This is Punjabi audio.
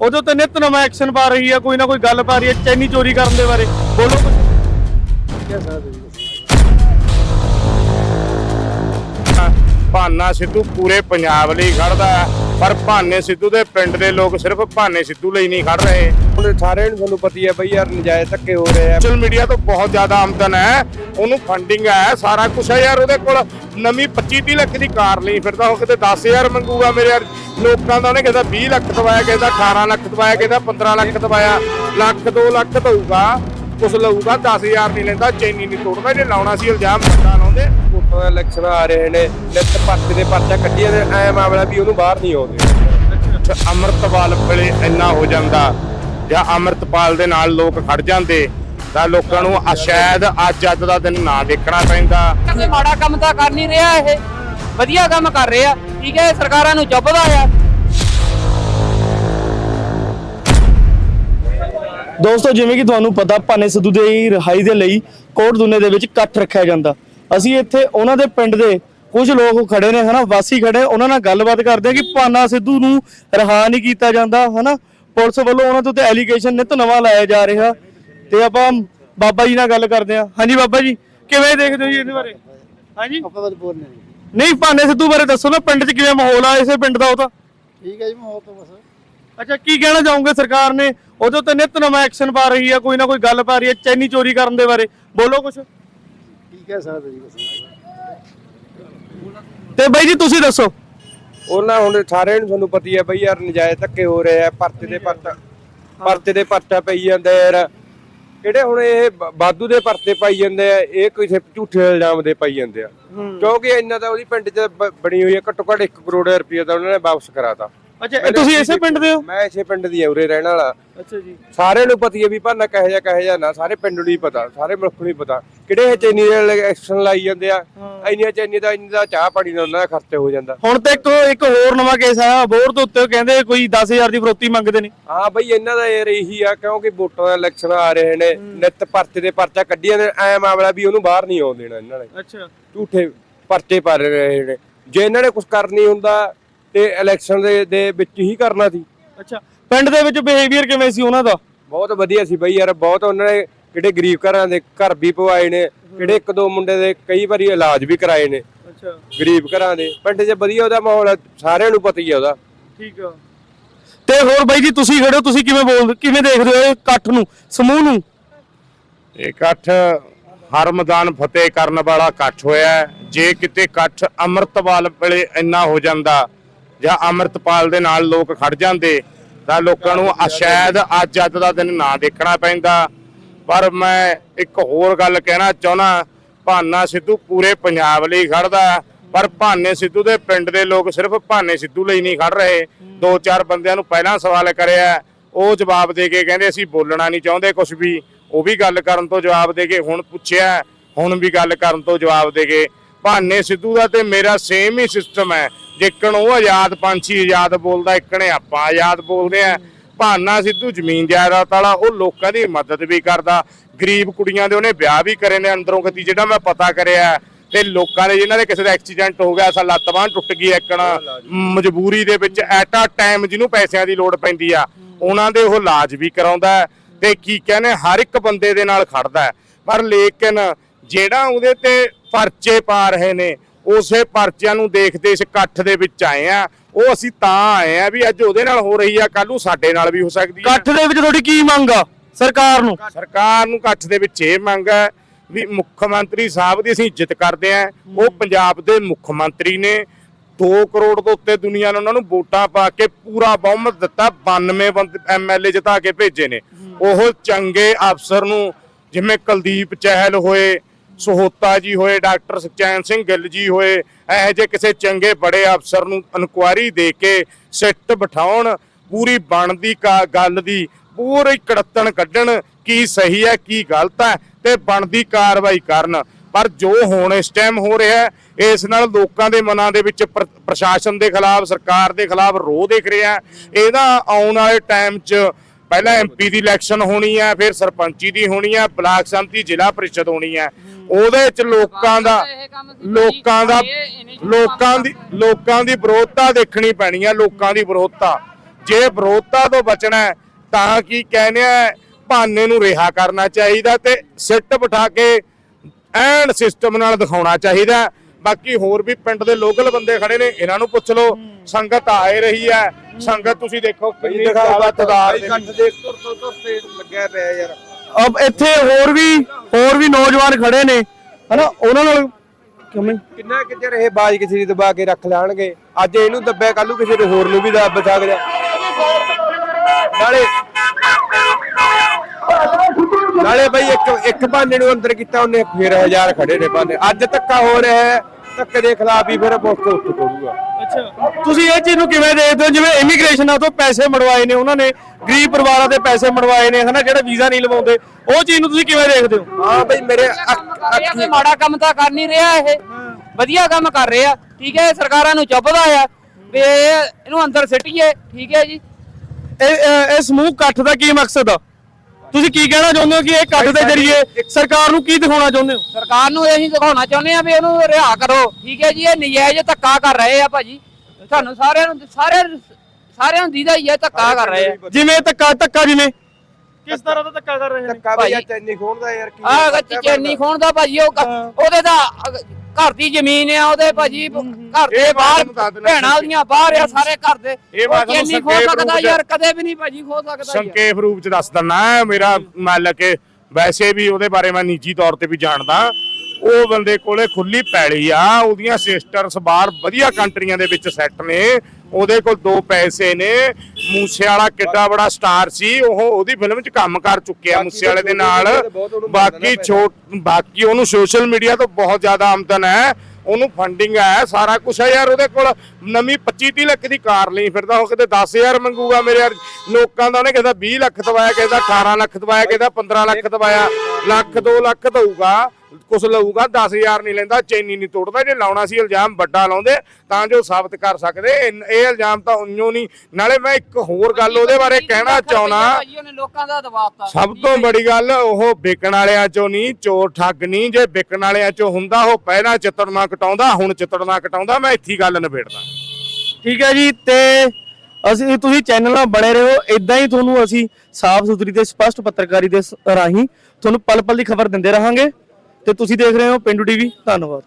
ਉਹਦੇ ਉੱਤੇ ਨਿਤ ਨਵਾਂ ਐਕਸ਼ਨ ਪਾ ਰਹੀ ਹੈ ਕੋਈ ਨਾ ਕੋਈ ਗੱਲ ਪਾ ਰਹੀ ਹੈ ਚੈਨੀ ਚੋਰੀ ਕਰਨ ਦੇ ਬਾਰੇ। ਬੋਲੋ ਕੁਝ ਭਾਨਾ ਸਿੱਧੂ ਪੂਰੇ ਪੰਜਾਬ ਲਈ ਖੜਦਾ ਹੈ, ਪਰ ਭਾਨੇ ਸਿੱਧੂ ਦੇ ਪਿੰਡ ਦੇ ਲੋਕ ਸਿਰਫ ਭਾਨੇ ਸਿੱਧੂ ਲਈ ਨਹੀਂ ਖੜ ਰਹੇ। ਹੁਣ ਸਾਰਿਆਂ ਨੂੰ ਤੁਹਾਨੂੰ ਪਤੀ ਹੈ ਬਈ ਯਾਰ ਨਜਾਇਜ਼ ਧੱਕੇ ਹੋ ਰਹੇ ਆ। ਸੋਸ਼ਲ ਮੀਡੀਆ ਤੋਂ ਬਹੁਤ ਜ਼ਿਆਦਾ ਆਮਦਨ ਹੈ ਉਹਨੂੰ ਫੰਡਿੰਗ ਹੈ ਸਾਰਾ ਕੁਝ ਹੈ ਯਾਰ ਉਹਦੇ ਕੋਲ ਨਵੀਂ 25 30 ਲੱਖ ਦੀ ਕਾਰ ਲਈ ਫਿਰਦਾ ਉਹ ਕਿਤੇ 10000 ਮੰਗੂਗਾ ਮੇਰੇ ਯਾਰ। ਲੋਕਾਂ ਦਾ ਉਹਨੇ ਕਹਿੰਦਾ 20 ਲੱਖ ਦਵਾਇਆ ਕਹਿੰਦਾ 18 ਲੱਖ ਦਵਾਇਆ ਕਹਿੰਦਾ 15 ਲੱਖ ਦਵਾਇਆ ਲੱਖ 2 ਲੱਖ ਦਊਗਾ ਕੁਛ ਲਊਗਾ 10000 ਨਹੀਂ ਲੈਂਦਾ ਚੈਨੀ ਨਹੀਂ ਤੋੜਦਾ ਜੇ ਲਾਉਣਾ ਸੀ ਇਲਜ਼ਾਮ ਲਾਉਂਦੇ ਦੇ ਇਲੈਕਸ਼ਨ ਆ ਰਹੇ ਨੇ ਨਿੱਤ ਪਰਚੇ ਦੇ ਪਰਚਾ ਕੱਢੀਆਂ ਨੇ ਐ ਮਾਮਲਾ ਵੀ ਉਹਨੂੰ ਬਾਹਰ ਨਹੀਂ ਆਉਂਦੇ। ਅੰਮ੍ਰਿਤਪਾਲ ਵੇਲੇ ਇੰਨਾ ਹੋ ਜਾਂਦਾ ਜਾਂ ਅੰਮ੍ਰਿਤਪਾਲ ਦੇ ਨਾਲ ਲੋਕ ਖੜ ਜਾਂਦੇ ਤਾਂ ਲੋਕਾਂ ਨੂੰ ਸ਼ਾਇਦ ਅੱਜ ਅੱਜ ਦਾ ਦਿਨ ਨਾ ਦੇਖਣਾ ਪੈਂਦਾ। ਕਿਸੇ ਮਾੜਾ ਕੰਮ ਤਾਂ ਕਰ ਨਹੀਂ ਰਿਹਾ ਇਹ। ਵਧੀਆ ਕੰਮ ਕਰ ਰਹੇ। ਠੀਕ ਹੈ ਸਰਕਾਰਾਂ ਨੂੰ ਚੁੱਭਦਾ ਆ। ਦੋਸਤੋ ਜਿਵੇਂ ਕਿ ਤੁਹਾਨੂੰ ਪਤਾ ਭਾਨੇ ਸਿੱਧੂ ਦੇ ਰਿਹਾਈ ਦੇ ਲਈ ਕੋਟ ਦੁਨੇ ਦੇ ਵਿੱਚ ਇਕੱਠ ਰੱਖਿਆ ਜਾਂਦਾ। ਅਸੀਂ ਇੱਥੇ ਉਹਨਾਂ ਦੇ ਪਿੰਡ ਦੇ ਕੁਝ ਲੋਕ ਖੜੇ ਨੇ ਹਨਾ ਵਾਸੀ ਖੜੇ ਉਹਨਾਂ ਨਾਲ ਗੱਲਬਾਤ ਕਰਦੇ ਆ ਕਿ ਭਾਨਾ ਸਿੱਧੂ ਨੂੰ ਰਿਹਾ ਨਹੀਂ ਕੀਤਾ ਜਾਂਦਾ ਹਨਾ। ਪੁਲਿਸ ਵੱਲੋਂ ਉਹਨਾਂ ਦੇ ਉੱਤੇ ਐਲੀਗੇਸ਼ਨ ਨਿਤ ਨਵਾਂ ਲਾਇਆ ਜਾ ਰਿਹਾ ਤੇ ਆਪਾਂ ਬਾਬਾ ਜੀ ਨਾਲ ਗੱਲ ਕਰਦੇ ਆ ਹਾਂਜੀ ਬਾਬਾ ਜੀ ਕਿਵੇਂ ਦੇਖਦੇ ਹੋ ਜੀ ਇਹਦੇ ਬਾਰੇ? ਹਾਂਜੀ? ਆਪਾਂ ਬਸ ਬੋਲਨੇ ਨਹੀਂ ਭਾਨੇ ਸਿੱਧੂ ਬਾਰੇ ਦੱਸੋ ਨਾ ਪਿੰਡ 'ਚ ਕਿਵੇਂ ਮਾਹੌਲ ਆ ਇਸੇ ਪਿੰਡ ਦਾ ਉਹ ਤਾਂ? ਠੀਕ ਹੈ ਜੀ ਮਾਹੌਲ ਤਾਂ ਬਸ। ਅੱਛਾ ਕੀ ਕਹਿਣਾ ਚਾਹੋਗੇ? ਸਰਕਾਰ ਨੇ ਉਹਦੇ ਉੱਤੇ ਨਿਤ ਨਵਾਂ ਐਕਸ਼ਨ ਪਾ ਰਹੀ ਹੈ ਕੋਈ ਨਾ ਕੋਈ ਗੱਲ ਪਾ ਰਹੀ ਹੈ ਚੈਨੀ ਚੋਰੀ ਕਰਨ ਦੇ ਬਾਰੇ। ਬੋਲੋ ਕੁਝ ਕੀ ਕਹਿ ਸਕਦੇ ਜੀ ਬਸ ਤੇ ਬਾਈ ਜੀ ਤੁਸੀਂ ਦੱਸੋ। ਉਹਨਾਂ ਹੁਣ ਸਾਰਿਆਂ ਨੂੰ ਤੁਹਾਨੂੰ ਪਤੀ ਹੈ ਬਈ ਯਾਰ ਨਜਾਇਜ਼ ਧੱਕੇ ਹੋ ਰਹੇ ਆ ਪਰਚੇ ਦੇ ਪਰਚਾ ਪਰਚੇ ਦੇ ਪਰਚਾ ਪਈ ਜਾਂਦਾ ਯਾਰ। ਕਿਹੜੇ ਹੁਣ ਇਹ ਬ- ਵਾਧੂ ਦੇ ਪਰਚੇ ਪਾਈ ਜਾਂਦੇ ਆ ਇਹ ਕਿਸੇ ਝੂਠੇ ਇਲਜ਼ਾਮ ਦੇ ਪਾਈ ਜਾਂਦੇ ਆ। ਕਿਉਂਕਿ ਇੰਨਾ ਤਾਂ ਉਹਦੀ ਪਿੰਡ 'ਚ ਬ- ਬਣੀ ਹੋਈ ਹੈ ਘੱਟੋ ਘੱਟ 1 ਕਰੋੜ ਰੁਪਏ ਤਾਂ ਉਹਨਾਂ ਨੇ ਵਾਪਸ ਕਰਾਤਾ। ਅੱਛਾ ਇਹ ਤੁਸੀਂ ਇਸੇ ਪਿੰਡ ਦੇ ਹੋ? ਮੈਂ ਇਸੇ ਪਿੰਡ ਦੀ ਆ ਉਰੇ ਰਹਿਣ ਵਾਲਾ। ਅੱਛਾ ਜੀ। ਸਾਰਿਆਂ ਨੂੰ ਪਤੀ ਹੈ ਵੀ ਭਾਨਾ ਕਹੇ ਜਾ ਕਹੇ ਜਾ ਨਾ ਸਾਰੇ ਪਿੰਡ ਨੂੰ ਹੀ ਪਤਾ ਸਾਰੇ ਮੁਲਕ ਨੂੰ ਹੀ ਪਤਾ। ਕਿਹੜੇ ਇਹ ਚੈਨੀ ਦੇ ਐਕਸ਼ਨ ਲਾਈ ਜਾਂਦੇ ਆ? ਇੰਨੀਆਂ ਚੈਨੀ ਦਾ ਇੰਨੀ ਦਾ ਚਾਹ ਪਾਣੀ ਦਾ ਉਹਨਾਂ ਦਾ ਖਰਚਾ ਹੋ ਜਾਂਦਾ। ਹੁਣ ਤੇ ਇੱਕ ਇੱਕ ਹੋਰ ਨਵਾਂ ਕੇਸ ਆਇਆ ਬੋਰ ਦੇ ਉੱਤੇ ਕਹਿੰਦੇ ਕੋਈ 10000 ਦੀ ਫਰੋਤੀ ਮੰਗਦੇ ਨੇ ਹਾਂ ਬਈ ਇਹਨਾਂ ਦਾ ਯਾਰ ਇਹੀ ਆ ਕਿਉਂਕਿ ਵੋਟਾਂ ਦਾ ਇਲੈਕਸ਼ਨ ਆ ਰਹੇ ਨੇ ਨਿੱਤ ਪਰਚੇ ਦੇ ਪਰਚਾ ਕੱਢੀਆਂ ਨੇ ਐ ਮਾਮਲਾ ਵੀ ਉਹਨੂੰ ਬਾਹਰ ਨਹੀਂ ਆਉਣ ਦੇਣਾ ਇਹਨਾਂ ਨੇ। ਅੱਛਾ। ਝੂਠੇ ਪਰਚੇ ਪਾ ਰਹੇ ਨੇ ਜੇ ਇਹਨਾਂ ਨੇ ਕੁਝ ਕਰਨੀ ਹੁੰਦਾ ਤੇ ਇਲੈਕਸ਼ਨ ਦੇ ਦੇ ਵਿੱਚ ਹੀ ਕਰਨਾ ਸੀ। ਅੱਛਾ। ਪਿੰਡ ਦੇ ਵਿੱਚ ਬਿਹੇਵੀਅਰ ਕਿਵੇਂ ਸੀ ਉਹਨਾਂ ਦਾ? ਬਹੁਤ ਵਧੀਆ ਸੀ ਬਈ ਯਾਰ ਬਹੁਤ ਉਹਨਾਂ ਨੇ ਕਿਹੜੇ ਗਰੀਬ ਘਰਾਂ ਦੇ ਘਰ ਵੀ ਪਵਾਏ ਨੇ ਕਿਹੜੇ ਇੱਕ ਦੋ ਮੁੰਡੇ ਦੇ ਕਈ ਵਾਰੀ ਇਲਾਜ ਵੀ ਕਰਾਏ ਨੇ। ਅੱਛਾ। ਗਰੀਬ ਘਰਾਂ ਦੇ ਪਿੰਡ 'ਚ ਵਧੀਆ ਉਹਦਾ ਮਾਹੌਲ ਆ, ਸਾਰਿਆਂ ਨੂੰ ਪਤਾ ਹੀ ਆ ਉਹਦਾ। ਠੀਕ ਆ। ਤੇ ਹੋਰ ਬਾਈ ਜੀ ਤੁਸੀਂ ਖੜੇ ਹੋ ਤੁਸੀਂ ਕਿਵੇਂ ਬੋਲ ਕਿਵੇਂ ਦੇਖਦੇ ਹੋ ਇਹ ਇਕੱਠ ਨੂੰ ਸਮੂਹ ਨੂੰ? ਇਹ ਇਕੱਠ ਹਰ ਮੈਦਾਨ ਫਤਿਹ ਕਰਨ ਵਾਲਾ ਇਕੱਠ ਹੋਇਆ ਹੈ। ਜੇ ਕਿਤੇ ਇਕੱਠ ਅੰਮ੍ਰਿਤਪਾਲ ਵੇਲੇ ਇੰਨਾ ਹੋ ਜਾਂਦਾ ਜਾਂ ਅੰਮ੍ਰਿਤਪਾਲ ਦੇ ਨਾਲ ਲੋਕ ਖੜ ਜਾਂਦੇ, ਤਾਂ ਲੋਕਾਂ ਨੂੰ ਸ਼ਾਇਦ ਅੱਜ ਅੱਜ ਦਾ ਦਿਨ ਨਾ ਦੇਖਣਾ ਪੈਂਦਾ। ਪਰ ਮੈਂ ਇੱਕ ਹੋਰ ਗੱਲ ਕਹਿਣਾ ਚਾਹੁੰਦਾ, ਭਾਨਾ ਸਿੱਧੂ ਪੂਰੇ ਪੰਜਾਬ ਲਈ ਖੜਦਾ ਪਰ ਭਾਨੇ ਸਿੱਧੂ ਦੇ ਪਿੰਡ ਦੇ ਲੋਕ ਸਿਰਫ ਭਾਨੇ ਸਿੱਧੂ ਲਈ ਨਹੀਂ ਖੜ ਰਹੇ। ਦੋ ਚਾਰ ਬੰਦਿਆਂ ਨੂੰ ਪਹਿਲਾਂ ਸਵਾਲ ਕਰਿਆ, ਉਹ ਜਵਾਬ ਦੇ ਕੇ ਕਹਿੰਦੇ ਅਸੀਂ ਬੋਲਣਾ ਨਹੀਂ ਚਾਹੁੰਦੇ ਕੁਝ ਵੀ। ਉਹ ਵੀ ਗੱਲ ਕਰਨ ਤੋਂ ਜਵਾਬ ਦੇ ਕੇ ਹੁਣ ਪੁੱਛਿਆ, ਹੁਣ ਵੀ ਗੱਲ ਕਰਨ ਤੋਂ ਜਵਾਬ ਦੇ ਕੇ ਭਾਨੇ ਸਿੱਧੂ ਦਾ ਤੇ ਮੇਰਾ ਸੇਮ ਹੀ ਸਿਸਟਮ ਹੈ। ਜੇਕਣ ਉਹ ਆਜ਼ਾਦ ਪੰਛੀ ਆਜ਼ਾਦ ਬੋਲਦਾ ਇੱਕਣੇ ਆਪਾਂ ਆਜ਼ਾਦ ਬੋਲਦੇ ਆ ਭਾਨਾ ਸਿੱਧੂ ਜ਼ਮੀਨ ਜਾਇਦਾਦ ਵਾਲਾ ਉਹ ਲੋਕਾਂ ਦੀ ਮਦਦ ਵੀ ਕਰਦਾ। ਗਰੀਬ ਕੁੜੀਆਂ ਦੇ ਉਹਨੇ ਵਿਆਹ ਵੀ ਕਰੇ ਨੇ ਅੰਦਰੋਂ ਗਤੀ ਜਿਹੜਾ ਮੈਂ ਪਤਾ ਕਰਿਆ ਤੇ ਲੋਕਾਂ ਦੇ ਜਿਨ੍ਹਾਂ ਦੇ ਕਿਸੇ ਦਾ ਐਕਸੀਡੈਂਟ ਹੋ ਗਿਆ ਅਸਾਂ ਲੱਤ ਬਾਂਹ ਟੁੱਟ ਗਈ ਇੱਕਣਾ ਮਜਬੂਰੀ ਦੇ ਵਿੱਚ ਐਟ ਆ ਟਾਈਮ ਜਿਹਨੂੰ ਪੈਸਿਆਂ ਦੀ ਲੋੜ ਪੈਂਦੀ ਆ ਉਹਨਾਂ ਦੇ ਉਹ ਇਲਾਜ ਵੀ ਕਰਾਉਂਦਾ ਤੇ ਕੀ ਕਹਿੰਦੇ ਹਰ ਇੱਕ ਬੰਦੇ ਦੇ ਨਾਲ ਖੜਦਾ। ਪਰ ਲੇਕਿਨ ਜਿਹੜਾ ਉਹਦੇ ਤੇ ਪਰਚੇ ਪਾ ਰਹੇ ਨੇ। ਉਸੇ ਪਰਚਿਆਂ ਨੂੰ ਦੇਖਦੇ ਇਸ ਇਕੱਠ ਦੇ ਵਿੱਚ ਆਏ ਆ। ਉਹ ਅਸੀਂ ਤਾਂ ਆਏ ਆ ਵੀ ਅੱਜ ਉਹਦੇ ਨਾਲ ਹੋ ਰਹੀ ਆ ਕੱਲ ਨੂੰ ਸਾਡੇ ਨਾਲ ਵੀ ਹੋ ਸਕਦੀ ਆ। ਇਕੱਠ ਦੇ ਵਿੱਚ ਤੁਹਾਡੀ ਕੀ ਮੰਗ ਆ ਸਰਕਾਰ ਨੂੰ? ਸਰਕਾਰ ਨੂੰ ਇਕੱਠ ਦੇ ਵਿੱਚ ਇਹ ਮੰਗ ਹੈ ਵੀ ਮੁੱਖ ਮੰਤਰੀ ਸਾਹਿਬ ਦੀ ਅਸੀਂ ਇੱਜ਼ਤ ਕਰਦੇ ਆਂ। ਉਹ ਪੰਜਾਬ ਦੇ ਮੁੱਖ ਮੰਤਰੀ ਨੇ 2 ਕਰੋੜ ਤੋਂ ਉੱਤੇ ਦੁਨੀਆ ਨੇ ਉਹਨਾਂ ਨੂੰ ਵੋਟਾਂ ਪਾ ਕੇ ਪੂਰਾ ਬਹੁਮਤ ਦਿੱਤਾ 92 ਬੰਦੇ ਐਮਐਲਏ ਜਿਤਾ ਕੇ ਭੇਜੇ ਨੇ। ਉਹ ਚੰਗੇ ਅਫਸਰ ਨੂੰ ਜਿਵੇਂ ਕੁਲਦੀਪ ਚਹਿਲ ਹੋਏ ਸਹੋਤਾ ਜੀ ਹੋਏ, ਡਾਕਟਰ ਸੁਖਚੈਨ ਸਿੰਘ ਗਿੱਲ ਜੀ ਹੋਏ, ਇਹੋ ਜਿਹੇ ਕਿਸੇ ਚੰਗੇ ਬੜੇ ਅਫਸਰ ਨੂੰ ਇਨਕੁਆਰੀ ਦੇ ਕੇ ਸਿੱਟ ਬਿਠਾਉਣ, ਪੂਰੀ ਬਣਦੀ ਕਾ- ਗੱਲ ਦੀ, ਪੂਰੀ ਕੜੱਤਣ ਕੱਢਣ ਕੀ ਸਹੀ ਹੈ, ਕੀ ਗਲਤ ਹੈ ਤੇ ਬਣਦੀ ਕਾਰਵਾਈ ਕਰਨ। ਪਰ ਜੋ ਹੁਣ ਇਸ ਟਾਈਮ ਹੋ ਰਿਹਾ ਇਸ ਨਾਲ ਲੋਕਾਂ ਦੇ ਮਨਾਂ ਦੇ ਵਿੱਚ ਪ੍ਰ- ਪ੍ਰਸ਼ਾਸਨ ਦੇ ਖਿਲਾਫ, ਸਰਕਾਰ ਦੇ ਖਿਲਾਫ ਰੋਹ ਦੇਖ ਰਿਹਾ ਇਹਦਾ ਆਉਣ ਵਾਲੇ ਟਾਈਮ 'ਚ ਪਹਿਲਾਂ ਐਮਪੀ ਦੀ ਇਲੈਕਸ਼ਨ ਹੋਣੀ ਹੈ, ਫਿਰ ਸਰਪੰਚੀ ਦੀ ਹੋਣੀ ਹੈ, ਬਲਾਕ ਸੰਮਤੀ ਜ਼ਿਲ੍ਹਾ ਪ੍ਰੀਸ਼ਦ ਹੋਣੀ ਹੈ। ਉਹਦੇ 'ਚ ਲੋਕਾਂ ਦਾ ਲੋਕਾਂ ਦਾ ਲੋਕਾਂ ਦੀ ਲੋਕਾਂ ਦੀ ਵਿਰੋਧਤਾ ਦੇਖਣੀ ਪੈਣੀ ਹੈ ਲੋਕਾਂ ਦੀ ਵਿਰੋਧਤਾ। ਜੇ ਵਿਰੋਧਤਾ ਤੋਂ ਬਚਣਾ ਤਾਂ ਕੀ ਕਹਿੰਦੇ ਆ ਭਾਨੇ ਨੂੰ ਰਿਹਾ ਕਰਨਾ ਚਾਹੀਦਾ ਤੇ ਸਿੱਟ ਬਿਠਾ ਕੇ ਐਨ ਸਿਸਟਮ ਨਾਲ ਦਿਖਾਉਣਾ ਚਾਹੀਦਾ ਬਾਕੀ ਹੋਰ ਵੀ ਪਿੰਡ ਦੇ ਲੋਕਲ ਬੰਦੇ ਖੜੇ ਨੇ ਇਹਨਾਂ ਨੂੰ ਪੁੱਛ ਲਓ। ਸੰਗਤ ਆਏ ਰਹੀ ਹੈ। ਸੰਗਤ ਤੁਸੀਂ ਦੇਖੋ ਕਿੰਨੀ ਤਾਦਾਦ ਦੇ ਇਕੱਠ ਦੇ ਤੁਰ ਤੁਰ ਤੇ ਲੱਗਿਆ ਪਿਆ ਯਾਰ। ਅਬ ਇੱਥੇ ਹੋਰ ਵੀ ਹੋਰ ਵੀ ਨੌਜਵਾਨ ਖੜੇ ਨੇ। ਹਨਾ, ਉਹਨਾਂ ਨਾਲ ਕਿਵੇਂ? ਕਿੰਨਾ ਕਿ ਚਿਰ ਬਾਜ ਕਿਸੇ ਦੀ ਦਬਾ ਕੇ ਰੱਖ ਲੈਣਗੇ? ਅੱਜ ਇਹਨੂੰ ਦੱਬਿਆ ਕੱਲੂ ਕਿਸੇ ਦੇ ਹੋਰ ਨੂੰ ਵੀ ਦੱਬ ਸਕਦਾ ਨਾਲੇ ਨਾਲੇ ਬਈ ਇੱਕ ਇੱਕ ਬਾਨੇ ਨੂੰ ਅੰਦਰ ਕੀਤਾ, ਉਹਨੇ ਫਿਰ ਹਜ਼ਾਰ ਖੜੇ ਨੇ ਬਾਨੇ ਅੱਜ ਧੱਕਾ ਹੋ ਰਿਹਾ ਹੈ। ਧੱਕੇ ਦੇ ਖਿਲਾਫ ਹੀ ਫਿਰ ਮੁੱਖ ਉੱਠ ਕਰੂਗਾ ਅੱਛਾ। ਤੁਸੀਂ ਇਹ ਚੀਜ਼ ਨੂੰ ਕਿਵੇਂ ਦੇਖਦੇ ਹੋ? ਜਿਵੇਂ ਇਮੀਗ੍ਰੇਸ਼ਨਾਂ ਤੋਂ ਪੈਸੇ ਮੜਵਾਏ ਨੇ ਉਹਨਾਂ ਨੇ ਗਰੀਬ ਪਰਿਵਾਰਾਂ ਦੇ ਪੈਸੇ ਮੜਵਾਏ ਨੇ ਹਨਾ ਜਿਹੜੇ ਵੀਜ਼ਾ ਨਹੀਂ ਲਵਾਉਂਦੇ। ਉਹ ਚੀਜ਼ ਨੂੰ ਤੁਸੀਂ ਕਿਵੇਂ ਦੇਖਦੇ ਹੋ? ਹਾਂ ਬਈ ਮੇਰੇ ਇਹ ਕੋਈ ਮਾੜਾ ਕੰਮ ਤਾਂ ਕਰ ਨਹੀਂ ਰਿਹਾ ਇਹ। ਵਧੀਆ ਕੰਮ ਕਰ ਰਹੇ। ਆ ਠੀਕ ਹੈ ਸਰਕਾਰਾਂ ਨੂੰ ਚੁੱਭਦਾ ਆ ਵੀ ਇਹ- ਇਹਨੂੰ ਅੰਦਰ ਸਿੱਟੀਏ। ਠੀਕ ਹੈ ਜੀ। ਇਹ ਇਹ- ਇਹ ਸਮੂਹ ਇਕੱਠ ਦਾ ਕੀ ਮਕਸਦ ਆ? ਤੁਸੀਂ ਕੀ ਕਹਿਣਾ ਚਾਹੁੰਦੇ ਹੋ ਕਿ ਇਹ ਇਕੱਠ ਦੇ ਜਰੀਏ ਸਰਕਾਰ ਨੂੰ ਕੀ ਦਿਖਾਉਣਾ ਚਾਹੁੰਦੇ ਹੋ? ਸਰਕਾਰ ਨੂੰ ਇਹੀ ਦਿਖਾਉਣਾ ਚਾਹੁੰਦੇ ਆ ਵੀ ਇਹਨੂੰ ਰਿਹਾ ਕਰੋ। ਠੀਕ ਹੈ ਜੀ ਇਹ ਨਜਾਇਜ਼ ਧੱਕਾ ਕਰ ਰਹੇ ਆ ਭਾਜੀ। ਤੁਹਾਨੂੰ ਸਾਰਿਆਂ ਨੂੰ ਸਾਰਿਆਂ ਨੂੰ- ਸਾਰਿਆਂ ਨੂੰ ਦੀਦਾ ਹੀ ਹੈ ਧੱਕਾ ਕਰ ਰਹੇ ਆ। ਜਿਵੇਂ ਧੱਕਾ ਧੱਕਾ ਜਿਵੇਂ। ਕਿਸ ਤਰ੍ਹਾਂ ਦਾ ਧੱਕਾ ਕਰ ਰਹੇ ਨੇ? ਧੱਕਾ ਆ ਚੈਨੀ ਖੋਣ ਦਾ ਯਾਰ ਕੀ ਆ ਚੈਨੀ ਖੋਣ ਦਾ ਭਾਜੀ ਉਹ ਉਹਦੇ ਦਾ ਘਰ ਦੀ ਜ਼ਮੀਨ ਆ ਉਹਦੇ ਭਾਜੀ ਘਰ ਦੇ ਇਹ ਬਾਹਰ ਭੈਣਾਂ ਦੀਆਂ ਬਾਹਰ ਆ ਸਾਰੇ ਘਰ ਦੇ। ਇਹ ਉਹ ਬਾਤ ਚੈਨੀ ਖੋ ਸੰਖੇਪ ਸਕਦਾ ਰੂਪ ਚ- ਯਾਰ ਕਦੇ ਵੀ ਨਹੀਂ ਭਾਜੀ ਖੋ ਸਕਦਾ ਯਾਰ। ਸੰਖੇਪ ਰੂਪ ਚ ਦੱਸ ਦਿੰਨਾ ਮੇਰਾ ਮੰਨ ਕੇ ਵੈਸੇ ਵੀ ਉਹਦੇ ਬਾਰੇ ਮੈਂ ਨਿੱਜੀ ਤੌਰ ਤੇ ਵੀ ਜਾਣਦਾ। ਉਹ ਬੰਦੇ ਕੋਲੇ ਖੁੱਲੀ ਪੈਲੀ ਆ ਉਹਦੀਆਂ ਸਿਸਟਰਸ ਬਾਹਰ ਵਧੀਆ ਕੰਟਰੀਆਂ ਦੇ ਵਿੱਚ ਸੈੱਟ ਨੇ। ਉਹਦੇ ਕੋਲ ਦੋ ਪੈਸੇ ਨੇ। ਮੂਸੇ ਵਾਲਾ ਕਿੱਡਾ ਬੜਾ ਸਟਾਰ ਸੀ ਉਹ ਉਹਦੀ ਫਿਲਮ 'ਚ ਕੰਮ ਕਰ ਚੁੱਕਿਆ ਮੂਸੇ ਵਾਲੇ ਦੇ ਨਾਲ। ਬਾਕੀ ਛੋਟ ਬਾਕੀ ਉਹਨੂੰ ਸੋਸ਼ਲ ਮੀਡੀਆ ਤੋਂ ਬਹੁਤ ਜ਼ਿਆਦਾ ਆਮਦਨ ਹੈ। ਉਹਨੂੰ ਫੰਡਿੰਗ ਹੈ ਸਾਰਾ ਕੁਝ ਹੈ ਯਾਰ ਉਹਦੇ ਕੋਲ ਨਵੀਂ 25 30 ਲੱਖ ਦੀ ਕਾਰ ਲਈ ਫਿਰਦਾ ਉਹ ਕਿਤੇ 10000 ਮੰਗੂਗਾ ਮੇਰੇ ਯਾਰ। ਲੋਕਾਂ ਦਾ ਉਹਨੇ ਕਹਿੰਦਾ 20 ਲੱਖ ਦਵਾਇਆ ਕਹਿੰਦਾ 18 ਲੱਖ ਦਵਾਇਆ ਕਹਿੰਦਾ 15 ਲੱਖ ਦਵਾਇਆ ਲੱਖ 2 ਲੱਖ ਦਊਗਾ। ਕੁਛ ਲਊਗਾ 10000 ਨਹੀਂ ਲੈਂਦਾ ਚੈਨੀ ਨਹੀਂ ਤੋੜਦਾ ਜੇ ਲਾਉਣਾ ਸੀ ਇਲਜ਼ਾਮ ਵੱਡਾ ਲਾਉਂਦੇ ਤਾਂ ਜੋ ਸਾਬਤ ਕਰ ਸਕਦੇ। ਇਹ ਇਲਜ਼ਾਮ ਤਾਂ ਉਈਓ ਨਹੀਂ। ਨਾਲੇ ਮੈਂ ਇੱਕ ਹੋਰ ਗੱਲ ਉਹਦੇ ਬਾਰੇ ਕਹਿਣਾ ਚਾਹਣਾ ਭਾਜੀ ਉਹਨੇ ਲੋਕਾਂ ਦਾ ਦਬਾਤਾ ਸਭ ਤੋਂ ਬੜੀ ਗੱਲ ਉਹ ਵਿਕਣ ਵਾਲਿਆਂ ਚੋਂ ਨਹੀਂ ਚੋਰ ਠੱਗ ਨਹੀਂ। ਜੇ ਵਿਕਣ ਵਾਲਿਆਂ ਚੋਂ ਹੁੰਦਾ ਉਹ ਪਹਿਲਾਂ ਚਿੱਤੜ ਨਾ ਕਟਾਉਂਦਾ ਹੁਣ ਚਿੱਤੜ ਨਾ ਕਟਾਉਂਦਾ। ਮੈਂ ਇੱਥੇ ਗੱਲ ਨਿਬੇੜਦਾ। ਠੀਕ ਹੈ ਜੀ ਤੇ ਅਸੀਂ ਤੁਸੀਂ ਚੈਨਲ ਨਾਲ ਬਣੇ ਰਹੋ। ਇਦਾਂ ਹੀ ਤੁਹਾਨੂੰ ਅਸੀਂ ਸਾਫ਼ ਸੁਥਰੀ ਤੇ ਸਪਸ਼ਟ ਪੱਤਰਕਾਰੀ ਦੇ ਸ- ਰਾਹੀਂ ਤੁਹਾਨੂੰ ਪਲ ਪਲ ਦੀ ਖਬਰ ਦਿੰਦੇ ਰਹਾਂਗੇ। ਤੇ ਤੁਸੀਂ ਦੇਖ ਰਹੇ ਹੋ ਪਿੰਡੂ ਟੀਵੀ ਧੰਨਵਾਦ।